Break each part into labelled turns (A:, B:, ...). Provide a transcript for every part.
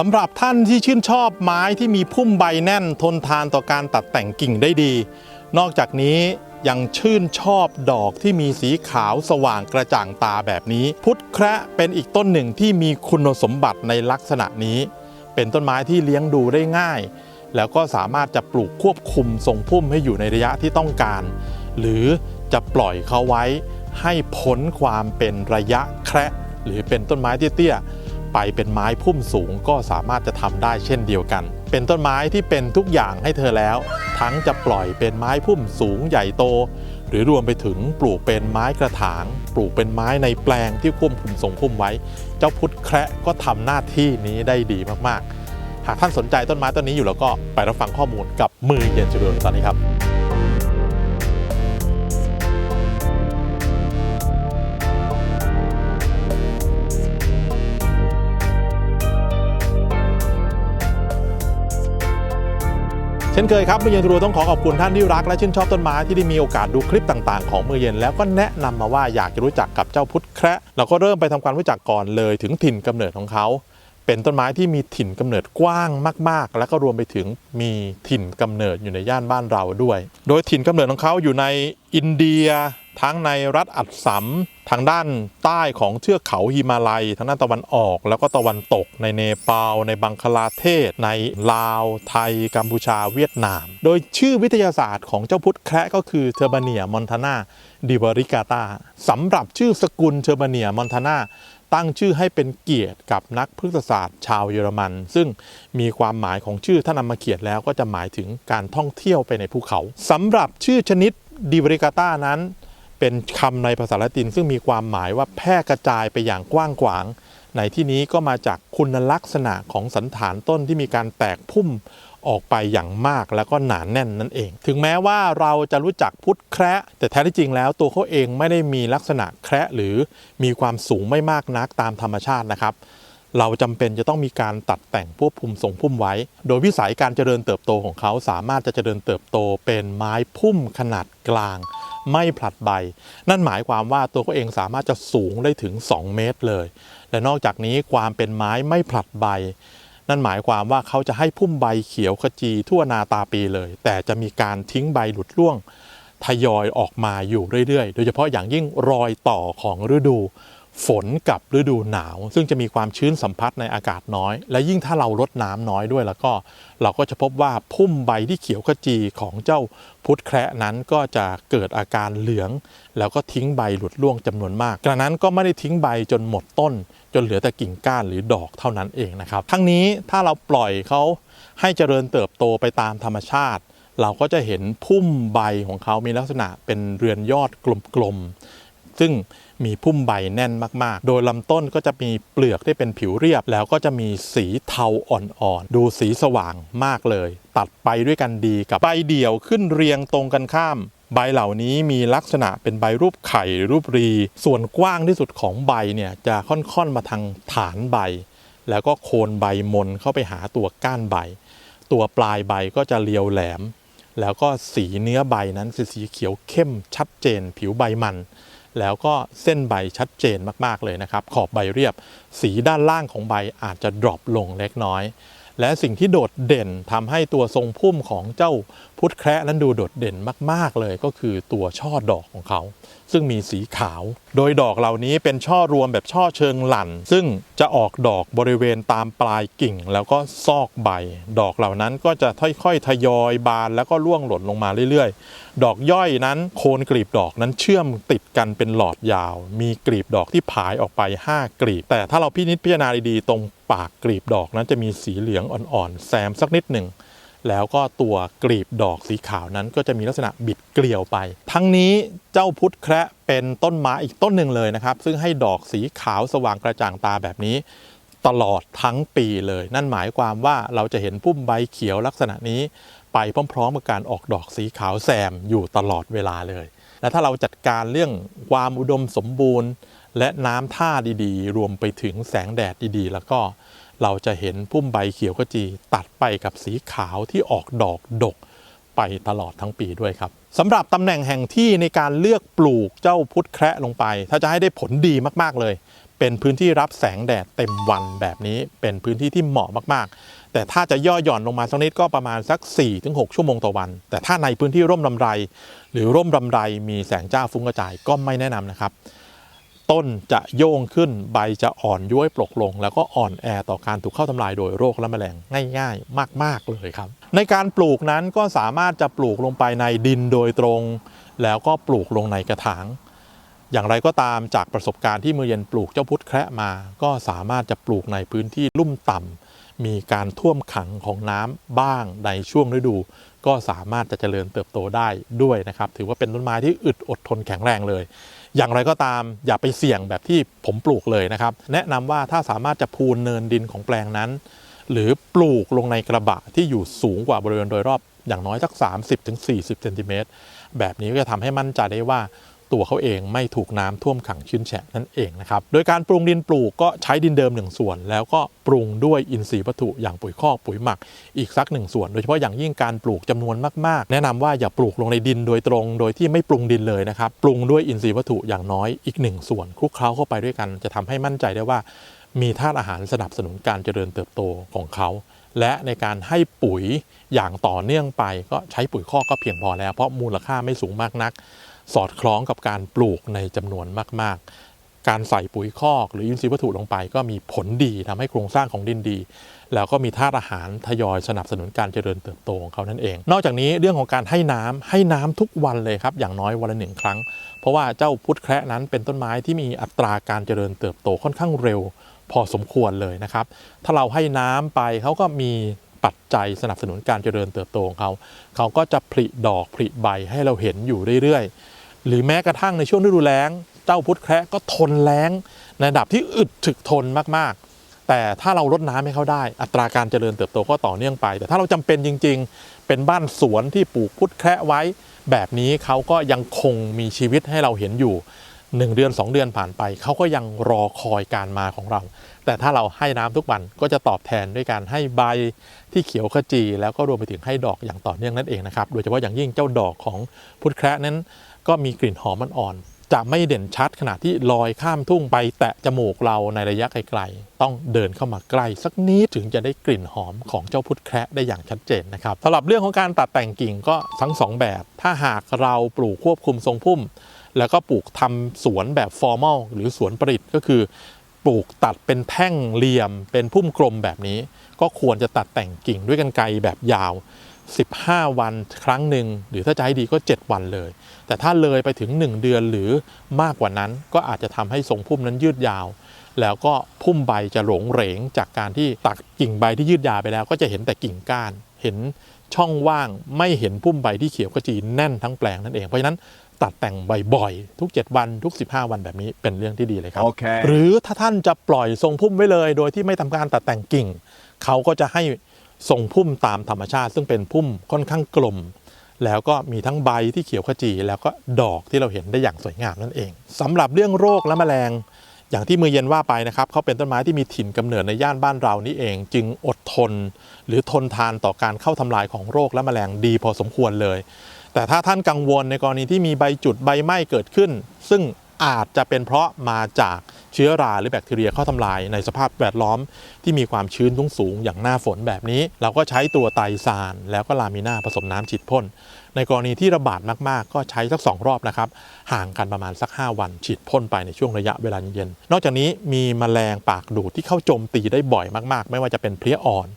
A: สำหรับท่านที่ชื่นชอบไม้ที่มีพุ่มใบแน่นทนทานต่อการตัดแต่งกิ่งได้ดี นอกจากนี้ยังชื่นชอบดอกที่มีสีขาวสว่างกระจ่างตาแบบนี้ พุทธแคระเป็นอีกต้นหนึ่งที่มีคุณสมบัติในลักษณะนี้ เป็นต้นไม้ที่เลี้ยงดูได้ง่าย แล้วก็สามารถจะปลูกควบคุมทรงพุ่มให้อยู่ในระยะที่ต้องการ หรือจะปล่อยเขาไว้ให้พ้นความเป็นระยะแคระหรือเป็นต้นไม้เตี้ยๆ ไปเป็นไม้พุ่มสูงก็สามารถจะทำได้เช่นเดียวกัน เป็นต้นไม้ที่เป็นทุกอย่างให้เธอแล้ว ทั้งจะปล่อยเป็นไม้พุ่มสูงใหญ่โต หรือรวมไปถึงปลูกเป็นไม้กระถาง ปลูกเป็นไม้ในแปลงที่ควบคุมทรงพุ่มไว้ เจ้าพุทธแคระก็ทำหน้าที่นี้ได้ดีมากๆ หากท่านสนใจต้นไม้ต้นนี้อยู่แล้วก็ไปรับฟังข้อมูลกับมือเย็นจุดตอนนี้ครับ ช่นเคยครับมือเย็นทรูต้องขอขอบคุณท่านที่รักและชื่นชอบต้นไม้ที่ได้มีโอกาสดูคลิปต่างๆ ของมือเย็นแล้วก็แนะนำมาว่าอยากจะรู้จักกับเจ้าพุทธแคระเราก็เริ่มไปทำความรู้จักก่อนเลยถึงถิ่นกำเนิดของเขา เป็นต้นไม้ที่มีถิ่นกำเนิดกว้างมาก ๆ และก็รวมไปถึงมีถิ่นกำเนิดอยู่ในย่านบ้านเราด้วย โดยถิ่นกำเนิดของเขาอยู่ในอินเดีย ทั้งในรัฐอัสสัมทางด้านใต้ของเทือกเขาฮิมาลัย ทางด้านตะวันออก แล้วก็ตะวันตกในเนปาลในบังคลาเทศ ในลาว ไทย กัมพูชาเวียดนาม โดยชื่อวิทยาศาสตร์ของเจ้าพุทธแคระก็คือเทอร์บาเนียมอนทานาดิบริกาตาสำหรับชื่อสกุลเทอร์บาเนียมอนทานาตั้งชื่อให้เป็นเกียรติกับนักพฤกษศาสตร์ชาวเยอรมัน ซึ่งมีความหมายของชื่อถ้านำมาเขียนแล้วก็จะหมายถึงการท่องเที่ยวไปในภูเขาสำหรับชื่อชนิดดิบริกาตานั้น เป็นคำในภาษาละตินซึ่งมีความหมายว่าแพร่กระจายไปอย่างกว้างขวาง ในที่นี้ก็มาจากคุณลักษณะของสันฐานต้นที่มีการแตกพุ่มออกไปอย่างมากแล้วก็หนานแน่นนั่นเอง ถึงแม้ว่าเราจะรู้จักพุทธแคระแต่แท้ที่จริงแล้วตัวเขาเองไม่ได้มีลักษณะแคระหรือมีความสูงไม่มากนักตามธรรมชาตินะครับ เราจำเป็นจะต้องมีการตัดแต่งควบคุมทรงพุ่มไว้ โดยวิสัยการเจริญเติบโตของเขาสามารถจะเจริญเติบโตเป็นไม้พุ่มขนาดกลาง ไม่ผลัดใบ นั่นหมายความว่าตัวเขาเองสามารถจะสูงได้ถึง 2 เมตรเลย และนอกจากนี้ความเป็นไม้ไม่ผลัดใบ นั่นหมายความว่าเขาจะให้พุ่มใบเขียวขจีทั่วนาตาปีเลย แต่จะมีการทิ้งใบหลุดร่วงทยอยออกมาอยู่เรื่อยๆ โดยเฉพาะอย่างยิ่งรอยต่อของฤดู ฝนกับฤดูหนาว ซึ่งจะมีความชื้นสัมผัสในอากาศน้อย และยิ่งถ้าเราลดน้ำน้อยด้วยแล้วก็ เราก็จะพบว่าพุ่มใบที่เขียวขจีของเจ้าพุทธแคระนั้นก็จะเกิดอาการเหลือง แล้วก็ทิ้งใบหลุดร่วงจำนวนมากกระนั้นก็ไม่ได้ทิ้งใบจนหมดต้น จนเหลือแต่กิ่งก้านหรือดอกเท่านั้นเองนะครับ ทั้งนี้ถ้าเราปล่อยเขาให้เจริญเติบโตไปตามธรรมชาติ เราก็จะเห็นพุ่มใบของเขามีลักษณะเป็นเรือนยอดกลมๆซึ่ง มีพุ่มใบแน่นมาก ๆ โดยลำต้นก็จะมีเปลือกที่เป็นผิวเรียบ แล้วก็จะมีสีเทาอ่อนๆ ดูสีสว่างมากเลย ตัดไปด้วยกันดีกับใบเดี่ยวขึ้นเรียงตรงกันข้าม ใบเหล่านี้มีลักษณะเป็นใบรูปไข่รูปรี ส่วนกว้างที่สุดของใบเนี่ยจะค่อนๆมาทางฐานใบ แล้วก็โคนใบมนเข้าไปหาตัวก้านใบ ตัวปลายใบก็จะเรียวแหลมแล้วก็สีเนื้อใบนั้นสีเขียวเข้มชัดเจน ผิวใบมัน แล้วก็เส้นใบชัดเจนมากๆเลยนะครับ ขอบใบเรียบ สีด้านล่างของใบอาจจะดรอปลงเล็กน้อย และสิ่งที่โดดเด่นทำให้ตัวทรงพุ่มของเจ้าพุทธแคระนั้นดูโดดเด่นมาก ๆ เลยก็คือตัวช่อดอกของเขา ซึ่งมีสีขาว โดยดอกเหล่านี้เป็นช่อรวมแบบช่อเชิงหลั่น ซึ่งจะออกดอกบริเวณตามปลายกิ่ง แล้วก็ซอกใบ ดอกเหล่านั้นก็จะค่อยๆทยอยบานแล้วก็ร่วงหล่นลงมาเรื่อยๆ ดอกย่อยนั้นโคนกลีบดอกนั้นเชื่อมติดกันเป็นหลอดยาว มีกลีบดอกที่ผายออกไป 5 กลีบ แต่ถ้าเราพินิจพิจารณาดีๆตรง ปากกลีบดอกนั้นจะมีสีเหลืองอ่อนๆแซมสักนิดหนึ่งแล้วก็ตัวกลีบดอกสีขาวนั้นก็จะมีลักษณะบิดเกลียวไป ทั้งนี้เจ้าพุทธแคระเป็นต้นไม้อีกต้นหนึ่งเลยนะครับ ซึ่งให้ดอกสีขาวสว่างกระจ่างตาแบบนี้ ตลอดทั้งปีเลย นั่นหมายความว่าเราจะเห็นพุ่มใบเขียวลักษณะนี้ ไปพร้อมๆกับการออกดอกสีขาวแซมอยู่ตลอดเวลาเลย และถ้าเราจัดการเรื่องความอุดมสมบูรณ์ และน้ำท่าดีๆ รวมไปถึงแสงแดดดีๆ แล้วก็เราจะเห็นพุ่มใบเขียวขจีตัดไปกับสีขาวที่ออกดอกดกไปตลอดทั้งปีด้วยครับสำหรับตำแหน่งแห่งที่ในการเลือกปลูกเจ้าพุทธแคระลงไป ถ้าจะให้ได้ผลดีมากๆเลย เป็นพื้นที่รับแสงแดดเต็มวันแบบนี้เป็นพื้นที่ที่เหมาะมากๆ แต่ถ้าจะย่อหย่อนลงมาสักนิดก็ประมาณสัก 4-6 ชั่วโมงต่อวัน แต่ถ้าในพื้นที่ร่มลำไร หรือร่มลำไรมีแสงจ้าฟุ้งกระจายก็ไม่แนะนำนะครับ ต้นจะโย่งขึ้นใบจะอ่อนย้วยปลกลง แล้วก็อ่อนแอต่อการถูกเข้าทำลายโดยโรคและแมลงง่าย ๆ มาก ๆ เลยครับ ในการปลูกนั้นก็สามารถจะปลูกลงไปในดินโดยตรง แล้วก็ปลูกลงในกระถาง อย่างไรก็ตามจากประสบการณ์ที่มือเย็นปลูกเจ้าพุทธแคระมา ก็สามารถจะปลูกในพื้นที่ลุ่มต่ำมีการท่วมขังของน้ำบ้างในช่วงฤดูก็สามารถจะเจริญเติบโตได้ด้วยนะครับ ถือว่าเป็นต้นไม้ที่อึดอดทนแข็งแรงเลย อย่างไรก็ตามอย่าไปเสี่ยงแบบที่ผมปลูกเลยนะครับ แนะนำว่าถ้าสามารถจะพูนเนินดินของแปลงนั้น หรือปลูกลงในกระบะที่อยู่สูงกว่าบริเวณโดยรอบอย่างน้อยสัก 30-40เซนติเมตรแบบนี้ก็จะทำให้มั่นใจได้ว่า ตัวเขาเองไม่ถูกน้ำท่วมขังชื้นแฉะนั่นเองนะครับ โดยการปรุงดินปลูกก็ใช้ดินเดิมหนึ่งส่วน แล้วก็ปรุงด้วยอินทรีย์วัตถุอย่างปุ๋ยคอกปุ๋ยหมักอีกสักหนึ่งส่วน โดยเฉพาะอย่างยิ่งการปลูกจำนวนมากๆ แนะนำว่าอย่าปลูกลงในดินโดยตรง โดยที่ไม่ปรุงดินเลยนะครับ ปรุงด้วยอินทรีย์วัตถุอย่างน้อยอีกหนึ่งส่วนคลุกเคล้าเข้าไปด้วยกัน จะทำให้มั่นใจได้ว่ามีธาตุอาหารสนับสนุนการเจริญเติบโตของเขาและในการให้ปุ๋ยอย่างต่อเนื่องไปก็ใช้ปุ๋ยคอกก็เพียงพอแล้วเพราะมูลค่าไม่สูงมากนัก สอดคล้องกับการปลูกในจำนวนมาก ๆ การใส่ปุ๋ยคอกหรืออินทรีย์วัตถุลงไป ก็มีผลดีทำให้โครงสร้างของดินดี แล้วก็มีธาตุอาหารทยอยสนับสนุนการเจริญเติบโตของเขานั่นเอง นอกจากนี้เรื่องของการให้น้ำให้น้ำทุกวันเลยครับ อย่างน้อยวันละหนึ่งครั้ง เพราะว่าเจ้าพุทธแคระนั้นเป็นต้นไม้ที่มีอัตราการเจริญเติบโตค่อนข้างเร็ว พอสมควรเลยนะครับ ถ้าเราให้น้ำไปเขาก็มีปัจจัยสนับสนุนการเจริญเติบโตของเขา เขาก็จะผลิดอกผลิใบให้เราเห็นอยู่เรื่อยๆ หรือแม้กระทั่งในช่วงฤดูแล้ง เจ้าพุทธแคระก็ทนแล้งในระดับที่อึดถึกทนมากๆ แต่ถ้าเราลดน้ำให้เขาได้ อัตราการเจริญเติบโตก็ต่อเนื่องไป แต่ถ้าเราจำเป็นจริง ๆ เป็นบ้านสวนที่ปลูกพุทธแคระไว้ แบบนี้เขาก็ยังคงมีชีวิตให้เราเห็นอยู่1เดือน 2 เดือนผ่านไป เขาก็ยังรอคอยการมาของเรา แต่ถ้าเราให้น้ำทุกวันก็จะตอบแทนด้วยการให้ใบที่เขียวขจี แล้วก็รวมไปถึงให้ดอกอย่างต่อเนื่องนั่นเองนะครับ โดยเฉพาะอย่างยิ่งเจ้าดอกของพุทธแคระนั้น ก็มีกลิ่นหอมอ่อนๆจะไม่เด่นชัดขณะที่ลอยข้ามทุ่งไปแตะจมูกเราในระยะไกลๆ ต้องเดินเข้ามาใกล้สักนิดถึงจะได้กลิ่นหอมของเจ้าพุทธแคระได้อย่างชัดเจนนะครับสำหรับเรื่องของการตัดแต่งกิ่งก็ทั้งสองแบบ ถ้าหากเราปลูกควบคุมทรงพุ่ม แล้วก็ปลูกทำสวนแบบฟอร์มอลหรือสวนประดิษฐ์ก็คือปลูกตัดเป็นแท่งเหลี่ยมเป็นพุ่มกลมแบบนี้ ก็ควรจะตัดแต่งกิ่งด้วยกันไกรแบบยาว 15 วันครั้งหนึ่งหรือถ้าจะให้ดีก็ 7 วันเลย แต่ถ้าเลยไปถึง 1 เดือนหรือมากกว่านั้น ก็อาจจะทำให้ทรงพุ่มนั้นยืดยาว แล้วก็พุ่มใบจะหลงเหรงจากการที่ตัดกิ่งใบที่ยืดยาวไปแล้ว ก็จะเห็นแต่กิ่งก้าน เห็นช่องว่างไม่เห็นพุ่มใบที่เขียวขจีแน่นทั้งแปลงนั่นเองเพราะฉะนั้นตัดแต่งบ่อยๆทุก 7 วันทุก 15 วันแบบนี้เป็นเรื่องที่ดีเลยครับ
B: Okay.
A: หรือถ้าท่านจะปล่อยทรงพุ่มไว้เลย โดยที่ไม่ทำการตัดแต่งกิ่ง เขาก็จะให้ ทรงพุ่มตามธรรมชาติ ซึ่งเป็นพุ่มค่อนข้างกลม แล้วก็มีทั้งใบที่เขียวขจี แล้วก็ดอกที่เราเห็นได้อย่างสวยงามนั่นเองสำหรับเรื่องโรคและแมลง อย่างที่มือเย็นว่าไปนะครับเขาเป็นต้นไม้ที่มีถิ่นกำเนิดในย่านบ้านเรานี่เอง จึงอดทน หรือทนทานต่อการเข้าทำลายของโรคและแมลงดีพอสมควรเลย แต่ถ้าท่านกังวลในกรณีที่มีใบจุดใบไหม้เกิดขึ้น ซึ่ง อาจจะเป็นเพราะมาจากเชื้อราหรือแบคทีเรียเข้าทำลายในสภาพแวดล้อมที่มีความชื้นสูงอย่างหน้าฝนแบบนี้ เราก็ใช้ตัวไตรซานแล้วก็ลามิน่าผสมน้ำฉีดพ่น ในกรณีที่ระบาดมาก ๆ ก็ใช้สักสองรอบนะครับ ห่างกันประมาณสัก 5 วันฉีดพ่นไปในช่วงระยะเวลาเย็น นอกจากนี้มีแมลงปากดูดที่เข้าโจมตีได้บ่อยมาก ๆ ไม่ว่าจะเป็นเพลี้ยอ่อน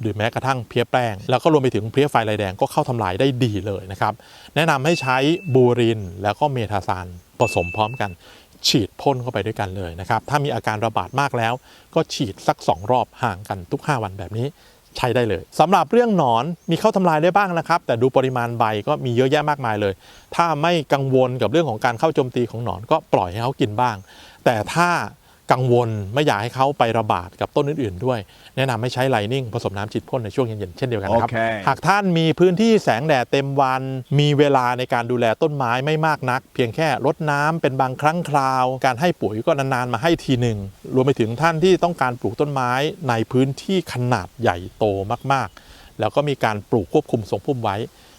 A: หรือแม้กระทั่งเพี้ยแป้ง แล้วก็รวมไปถึงเพี้ยไฟลายแดงก็เข้าทำลายได้ดีเลยนะครับ แนะนำให้ใช้บูรินแล้วก็เมทาซานผสมพร้อมกันฉีดพ่นเข้าไปด้วยกันเลยนะครับ ถ้ามีอาการระบาดมากแล้ว ก็ฉีดสัก 2 รอบห่างกันทุก 5 วันแบบนี้ใช้ได้เลยสำหรับเรื่องหนอนมีเข้าทำลายได้บ้างนะครับ แต่ดูปริมาณใบก็มีเยอะแยะมากมายเลย ถ้าไม่กังวลกับเรื่องของการเข้าโจมตีของหนอนก็ปล่อยให้เขากินบ้าง แต่ถ้า กังวลไม่อยากให้เขาไประบาดกับต้นอื่นๆด้วย แนะนำให้ใช้ไลนิ่งผสมน้ำฉีดพ่นในช่วงเย็นๆเช่นเดียวกันนะครับ
B: โอเค
A: หากท่านมีพื้นที่แสงแดดเต็มวัน มีเวลาในการดูแลต้นไม้ไม่มากนัก เพียงแค่รดน้ำเป็นบางครั้งคราว การให้ปุ๋ยก็นานๆมาให้ทีหนึ่งรวมไปถึงท่านที่ต้องการปลูกต้นไม้ในพื้นที่ขนาดใหญ่โตมากๆ แล้วก็มีการปลูกควบคุมทรงพุ่มไว้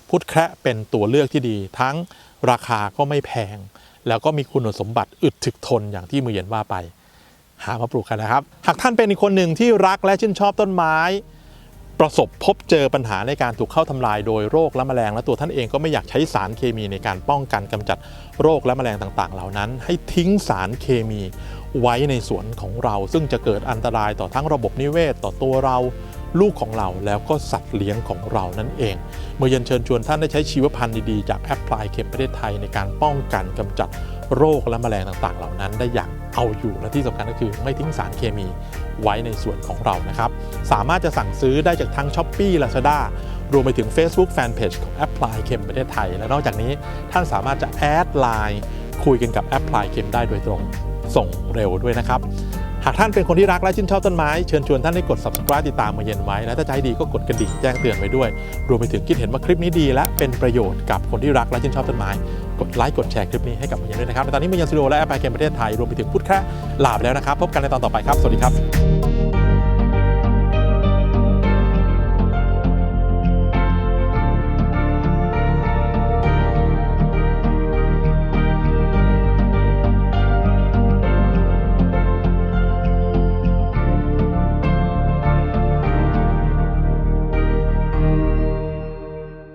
A: พุทธแคระเป็นตัวเลือกที่ดี ทั้งราคาก็ไม่แพง แล้วก็มีคุณสมบัติอึดถึกทนอย่างที่มือเย็นว่าไป หามาปลูกกันนะครับ หากท่านเป็นอีกคนหนึ่งที่รักและชื่นชอบต้นไม้ ประสบพบเจอปัญหาในการถูกเข้าทำลายโดยโรคและแมลง และตัวท่านเองก็ไม่อยากใช้สารเคมีในการป้องกันกำจัดโรคและแมลงต่างๆ เหล่านั้น ให้ทิ้งสารเคมีไว้ในสวนของเรา ซึ่งจะเกิดอันตรายต่อทั้งระบบนิเวศ ต่อตัวเราลูกของเราแล้วก็สัตว์เลี้ยงของเรานั่นเอง เมื่อเย็นเชิญชวนท่านได้ใช้ชีวพันธุ์ดี ๆ จากแอปพลายเข็มประเทศไทยในการป้องกันกำจัดโรคและแมลงต่างๆ เหล่านั้นได้อย่าง เอาอยู่และที่สำคัญก็คือไม่ทิ้งสารเคมีไว้ในส่วนของเรานะครับ สามารถจะสั่งซื้อได้จากทั้ง s h อ p e e Lazada รวมไปถึง Facebook Fanpage ของ Apply เข็มประเทศไทย และนอกจากนี้ท่านสามารถจะแอดไลน์คุยกันกับ Apply เข็มได้โดยตรงส่งเร็วด้วยนะครับ หากท่านเป็นคนที่รักและชื่นชอบต้นไม้ เชิญชวนท่านให้กด subscribe ติดตามมาเย็นไว้ และถ้าใจดีก็กดกระดิ่งแจ้งเตือนไว้ด้วย รวมไปถึงคิดเห็นว่าคลิปนี้ดี และเป็นประโยชน์กับคนที่รักและชื่นชอบต้นไม้ กดไลค์กดแชร์คลิปนี้ให้กับมาเย็นด้วยนะครับในตอนนี้มาเย็นสตูดิโอและแอปพลายเกมประเทศไทยรวมไปถึงพูดแค่ลาบแล้วนะครับ พบกันในตอนต่อไปครับ สวัสดีครับ